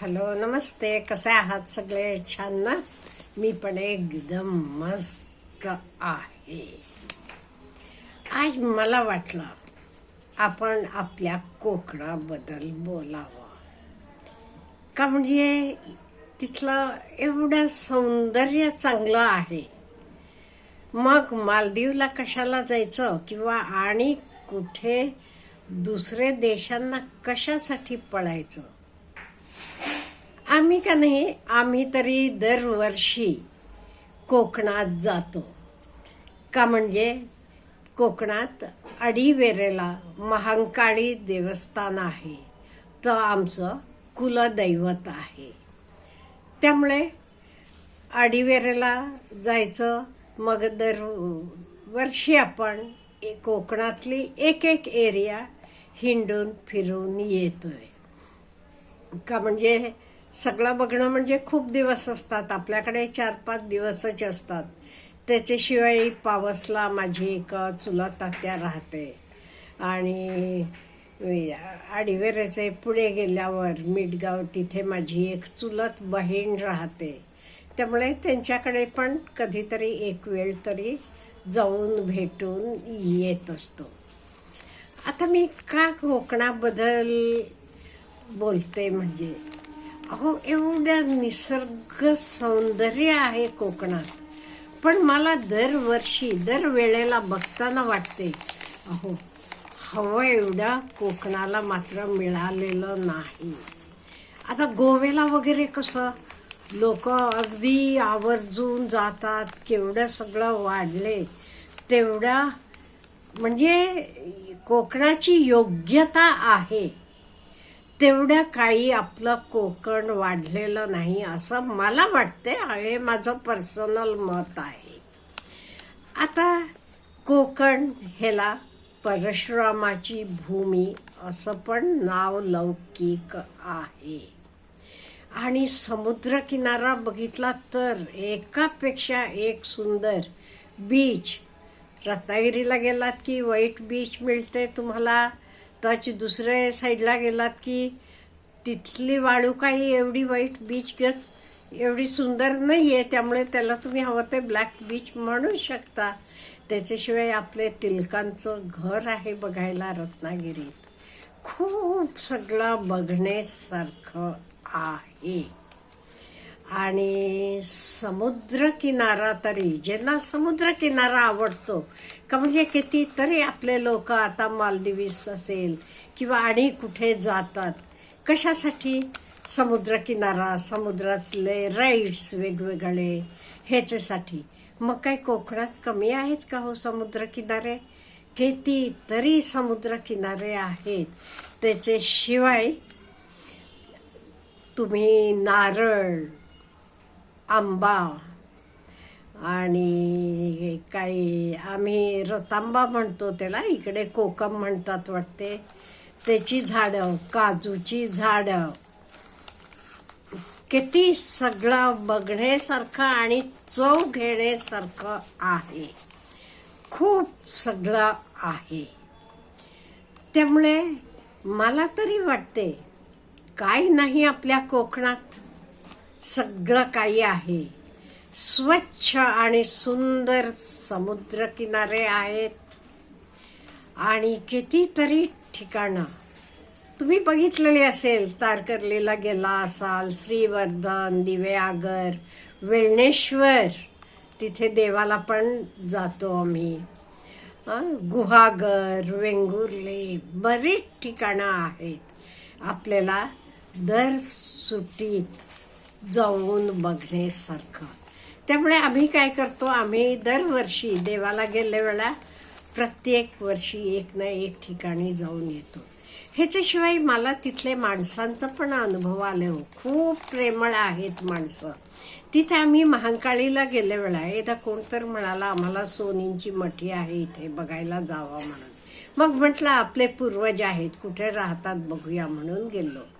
Hello नमस्ते. कसे आहात सगळे? छान ना? मी पण एकदम मस्त आहे. आज मला वाटलं आपण आपल्या कोकणाबद्दल बोलावं. का म्हणजे तिथलं एवढं सौंदर्य चांगलं आहे. मग मालदीवला कशाला जायचं? किंवा आणि कुठे दुसरे देशांना कशासाठी पळायचं? आम्ही का नाही आम्ही तरी दरवर्षी कोकणात जातो. का म्हणजे कोकणात अडीवेरेला महांकाळी देवस्थान आहे. तर आमचं कुलदैवत आहे. त्यामुळे अडीवेरेला जायचं मग दर वर्षी आपण ए- कोकणातली एक एक एरिया हिंडून फिरून येतोय. का म्हणजे सगळं बघणं म्हणजे खूप दिवस असतात. आपल्याकडे चार पाच दिवसच असतात. त्याच्याशिवाय पावसला माझी एक चुलत आत्या राहते. आणि आडिवेरेचे पुढे गेल्यावर मिठगाव तिथे माझी एक चुलत बहीण राहते. त्यामुळे त्यांच्याकडे पण कधीतरी एक वेळ तरी जाऊन भेटून येत असतो. आता मी का कोकणाबद्दल बोलते म्हणजे अहो एवढ्या निसर्ग सौंदर्य आहे कोकणात. पण मला दरवर्षी दरवेळेला बघताना वाटते अहो हवं एवढा कोकणाला मात्र मिळालेलं नाही. आता गोव्याला वगैरे कसं? लोक अगदी आवर्जून जातात केवढं सगळं वाढले तेवढा म्हणजे कोकणाची योग्यता आहे. तेवढ्या काही आपलं कोकण वाढलेलं नाही असं मला वाटते. हे माझं पर्सनल मत आहे. आता कोकण ह्याला परशुरामाची भूमी असं पण नाव लौकिक आहे. आणि समुद्रकिनारा बघितला तर एकापेक्षा एक सुंदर बीच रत्नागिरीला गेलात की वाईट बीच मिळते तुम्हाला? त्याची दुसऱ्या साईडला गेलात की तिथली वाळू काही एवढी वाईट बीच गच एवढी सुंदर नाही आहे त्यामुळे त्याला तुम्ही हवं ते ब्लॅक बीच म्हणू शकता. त्याच्याशिवाय आपले तिलकांचं घर आहे बघायला रत्नागिरीत. खूप सगळं बघण्यासारखं आहे. आणि समुद्रकिनारा तरी ज्यांना समुद्रकिनारा आवडतो का म्हणजे कितीतरी आपले लोक आता मालदिवीस असेल किंवा आणि कुठे जातात कशासाठी? समुद्रकिनारा समुद्रातले राईड्स वेगवेगळे ह्याच्यासाठी. मग काय कोकणात कमी आहेत का हो समुद्रकिनारे? कितीतरी समुद्रकिनारे आहेत. त्याच्याशिवाय तुम्ही नारळ आंबा. आणि काही आम्ही रतांबा म्हणतो त्याला इकडे कोकम म्हणतात वाटते. त्याची झाडं काजूची झाडं. किती सगळं बघण्यासारखं आणि चव घेण्यासारखं आहे. खूप सगळं आहे. त्यामुळे मला तरी वाटते काय नाही आपल्या कोकणात. सगळं काही आहे. स्वच्छ आणि सुंदर समुद्रकिनारे आहेत. आणि कितीतरी ठिकाणं. तुम्ही बघितलेली असेल तारकर्लीला गेला असाल श्रीवर्धन दिवेआगर वेळणेश्वर. तिथे देवाला पण जातो आम्ही. गुहागर वेंगुर्ले बरीच ठिकाणं आहेत. आपल्याला दर सुट्टीत जाऊन बघण्यासारखं त्यामुळे आम्ही काय करतो आम्ही दरवर्षी देवाला गेल्या वेळा प्रत्येक वर्षी एक ना एक ठिकाणी जाऊन येतो. ह्याच्याशिवाय मला तिथले माणसांचा पण अनुभव आले हो. खूप प्रेमळ आहेत माणसं. तिथे आम्ही महांकाळीला गेल्या वेळा एकदा कोण तर म्हणाला आम्हाला सोनींची मठी आहे इथे बघायला जावा म्हणून. मग म्हटलं आपले पूर्वज आहेत कुठे राहतात बघूया म्हणून गेलो.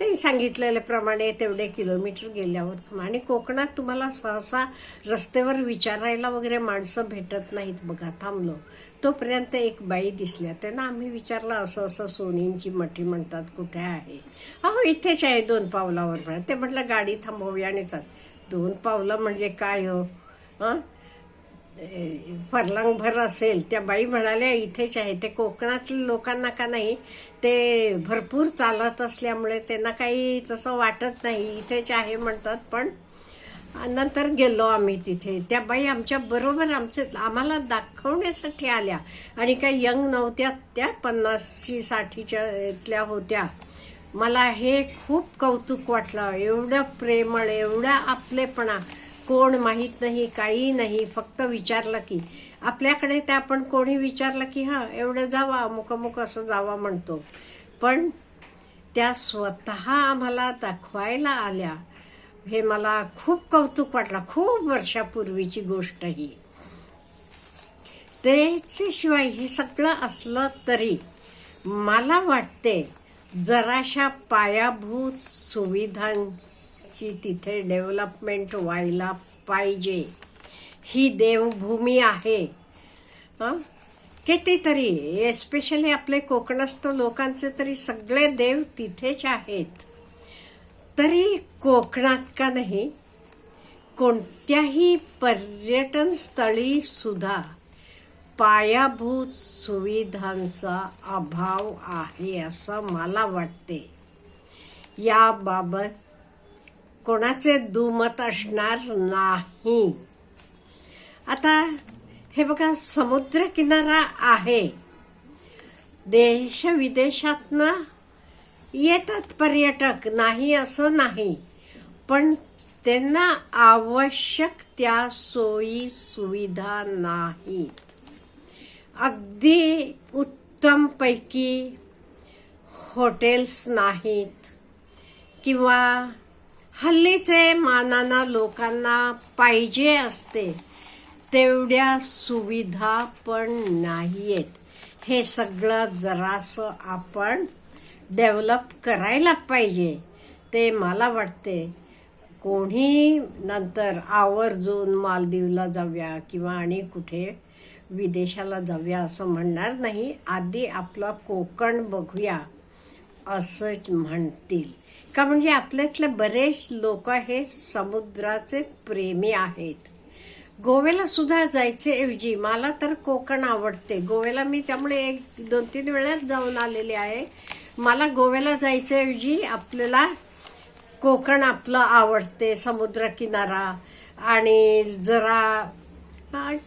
ते सांगितलेल्याप्रमाणे तेवढे किलोमीटर गेल्यावर थांबा. आणि कोकणात तुम्हाला सहसा रस्त्यावर विचारायला वगैरे माणसं भेटत नाहीत बघा थांबलो. तोपर्यंत एक बाई दिसल्या. त्यांना आम्ही विचारलं असं असं सोनींची मठी म्हणतात कुठे आहे? अहो इथेच आहे दोन पावलावर. ते म्हटलं गाडी थांबवूया आणि चाल. दोन पावलं म्हणजे काय हो? हां? फरलांगभर असेल त्या बाई म्हणाल्या इथेच आहे. ते कोकणातील लोकांना का नाही ते भरपूर चालत असल्यामुळे त्यांना काही तसं वाटत नाही इथेच आहे म्हणतात. पण नंतर गेलो आम्ही तिथे. त्या बाई आमच्या बरोबर आमचे आम्हाला दाखवण्यासाठी आल्या. आणि काही यंग नव्हत्या त्या पन्नासशी साठीच्या इथल्या होत्या. मला हे खूप कौतुक वाटलं. एवढं प्रेमळ एवढा आपलेपणा. कोण माहीत नाही काही नाही फक्त विचारलं की. आपल्याकडे ते आपण कोणी विचारलं की हां एवढं जावा अमुक अमुक असं जावा म्हणतो. पण त्या स्वतः आम्हाला दाखवायला आल्या. हे मला खूप कौतुक वाटलं खूप वर्षापूर्वीची गोष्ट ही. त्याच्याशिवाय हे सगळं असलं तरी मला वाटते जराशा पायाभूत सुविधांची तिथे डेव्हलपमेंट व्हायला पाहिजे. ही देवभूमी आहे. हां? कितीतरी एस्पेशली आपले कोकणस्थ लोकांचे तरी सगळे देव तिथेच आहेत. तरी कोकणात का नाही? कोणत्याही पर्यटन स्थळी सुद्धा पायाभूत सुविधांचा अभाव आहे असं मला वाटते. याबाबत कोणाचे दुमत असणार नाही. आता हे बघा समुद्रकिनारा आहे. देश विदेशातनं येतात पर्यटक नाही असं नाही पण त्यांना आवश्यक त्या सोयी सुविधा नाहीत. अगदी उत्तमपैकी हॉटेल्स नाहीत किंवा हल्लीचे मानाना लोकांना पाहिजे असते तेवढ्या सुविधा पण नाही आहेत हे सगळं जरासं आपण डेव्हलप करायला पाहिजे ते मला वाटते. कोणी नंतर आवर्जून मालदीवला जाऊया किंवा आणि कुठे विदेशाला जाऊया असं म्हणणार नाही. आधी आपलं कोकण बघूया. असंच म्हणतील. का म्हणजे आपल्यातले बरेच लोक हे समुद्राचे प्रेमी आहेत. गोव्याला सुद्धा जायचे ऐवजी मला तर कोकण आवडते. गोव्याला मी त्यामुळे एक दोन तीन वेळाच जाऊन आलेले आहे. मला गोव्याला जायचे ऐवजी आपल्याला कोकण आपलं आवडते समुद्रकिनारा. आणि जरा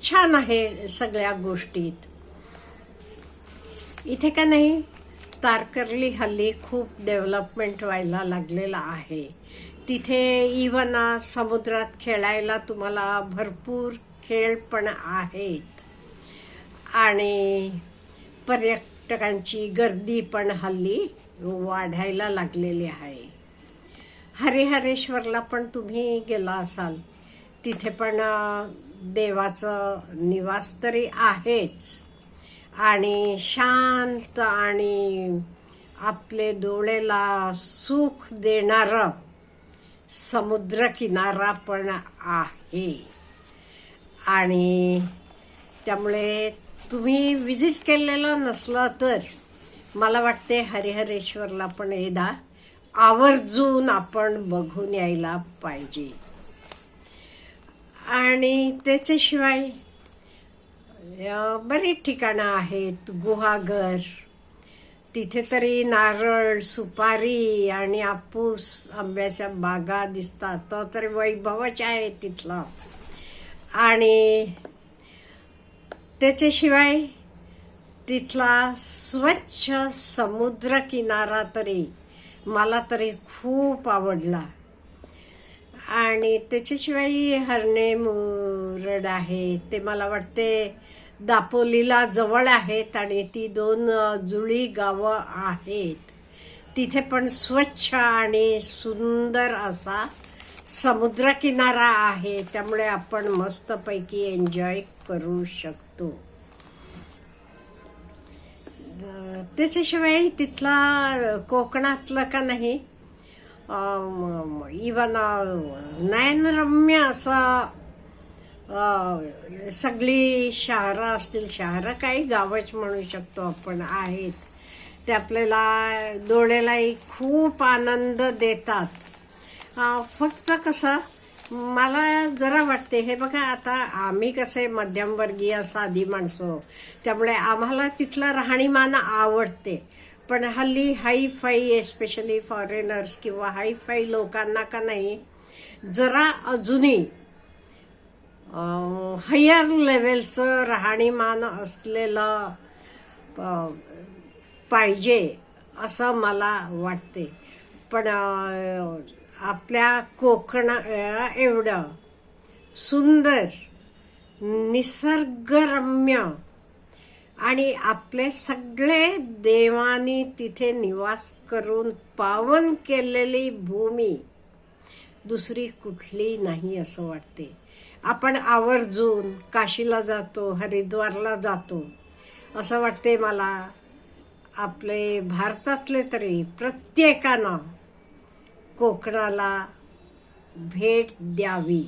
छान आहे सगळ्या गोष्टीत. इथे का नाही? तारकर्ली हल्ली खूप डेव्हलपमेंट व्हायला लागलेला आहे. तिथे इवन समुद्रात खेळायला तुम्हाला भरपूर खेळ पण आहेत. आणि पर्यटकांची गर्दी पण हल्ली वाढायला लागलेली आहे. हरिहरेश्वरला पण तुम्ही गेला असाल तिथे पण देवाचं निवास तरी आहेच. आणि शांत आणि आपले डोळेला सुख देणारं समुद्रकिनारा पण आहे. आणि त्यामुळे तुम्ही विजिट केलेलं नसलं तर मला वाटते हरिहरेश्वरला पण एकदा आवर्जून आपण बघून यायला पाहिजे. आणि त्याच्याशिवाय बरीच ठिकाणं आहेत. गुहागर तिथे तरी नारळ सुपारी आणि आपूस आंब्याच्या बागा दिसतात. तो तरी वैभवच आहे तिथला. आणि त्याच्याशिवाय तिथला स्वच्छ समुद्र किनारा तरी मला तरी खूप आवडला. आणि त्याच्याशिवाय हरणे मुरड आहे. ते मला वाटते दापोलीला जवळ आहेत आणि ती दोन जुळी गावं आहेत. तिथे पण स्वच्छ आणि सुंदर असा समुद्रकिनारा आहे. त्यामुळे आपण मस्तपैकी एन्जॉय करू शकतो. त्याच्याशिवाय तिथला कोकणातलं का नाही इवन नयनरम्य असं सगळी शहरं असतील शहरं काही गावच म्हणू शकतो आपण आहेत. ते आपल्याला डोळ्यालाही खूप आनंद देतात. फक्त कसं मला जरा वाटते हे बघा आता आम्ही कसे मध्यमवर्गीय साधी माणसं त्यामुळे आम्हाला तिथलं राहणीमान आवडते. पण हल्ली हाय फाय एस्पेशली फॉरेनर्स किंवा हाय फाय लोकांना का नाही जरा अजूनही हायर लेवलचं राहणीमान असलेलं पाहिजे असं मला वाटते. पण आपल्या कोकणा एवढं सुंदर निसर्गरम्य आणि आपले सगळे देवानी तिथे निवास करून पावन केलेली भूमी दुसरी कुठली नाही असं वाटते. आपण आवर्जून काशीला जातो हरिद्वारला जातो. असं वाटते मला. आपले भारतातले तरी प्रत्येकानं कोकणाला भेट द्यावी.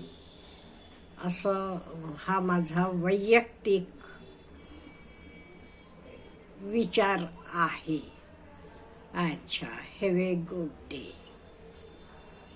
असं हा माझा वैयक्तिक विचार आहे. अच्छा हॅव ए गुड डे